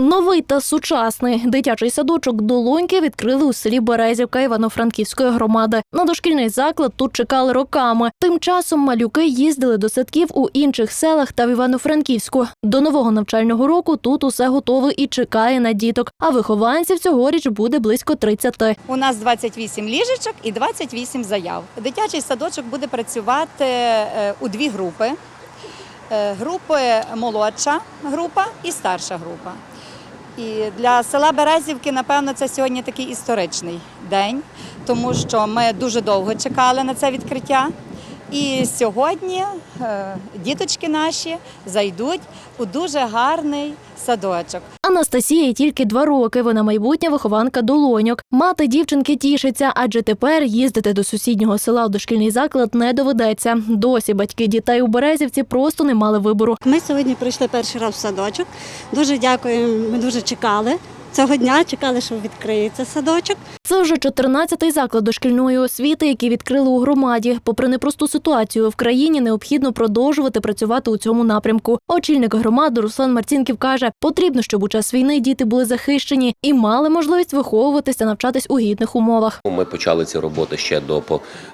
Новий та сучасний дитячий садочок Долоньки відкрили у селі Березівка Івано-Франківської громади. На дошкільний заклад тут чекали роками. Тим часом малюки їздили до садків у інших селах та в Івано-Франківську. До нового навчального року тут усе готове і чекає на діток. А вихованців цьогоріч буде близько 30. У нас 28 ліжечок і 28 заяв. Дитячий садочок буде працювати е, у дві групи. Е, Групи молодша група і старша група. І для села Березівки, напевно, це сьогодні такий історичний день, тому що ми дуже довго чекали на це відкриття. І сьогодні е, діточки наші зайдуть у дуже гарний садочок. Анастасії тільки два роки. Вона майбутня вихованка долоньок. Мати дівчинки тішиться, адже тепер їздити до сусіднього села в дошкільний заклад не доведеться. Досі батьки дітей у Березівці просто не мали вибору. Ми сьогодні прийшли перший раз в садочок. Дуже дякуємо. Ми дуже чекали цього дня. Чекали, що відкриється садочок. Це вже 14-й заклад дошкільної освіти, який відкрили у громаді. Попри непросту ситуацію в країні, необхідно продовжувати працювати у цьому напрямку. Очільник громади Руслан Марцінків каже, потрібно, щоб у час війни діти були захищені і мали можливість виховуватися та навчатись у гідних умовах. Ми почали ці роботи ще до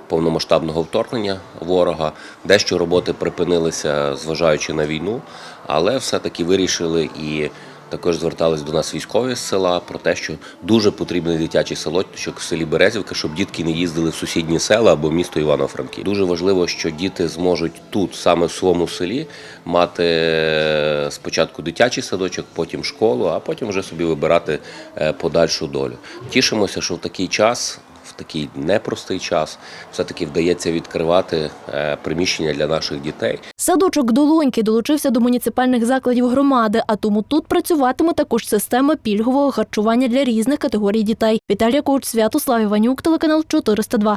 повномасштабного вторгнення ворога. Дещо роботи припинилися, зважаючи на війну, але все-таки вирішили і також звертались до нас військові з села про те, що дуже потрібний дитячий садочок в селі Березівка, щоб дітки не їздили в сусідні села або місто Івано-Франків. Дуже важливо, що діти зможуть тут, саме в своєму селі, мати е, спочатку дитячий садочок, потім школу, а потім вже собі вибирати е, подальшу долю. Тішимося, що в такий час. Такий непростий час все-таки вдається відкривати е, приміщення для наших дітей. Садочок Долоньки долучився до муніципальних закладів громади, а тому тут працюватиме також система пільгового харчування для різних категорій дітей. Віталія Коуч, Святослав Іванюк, телеканал 402.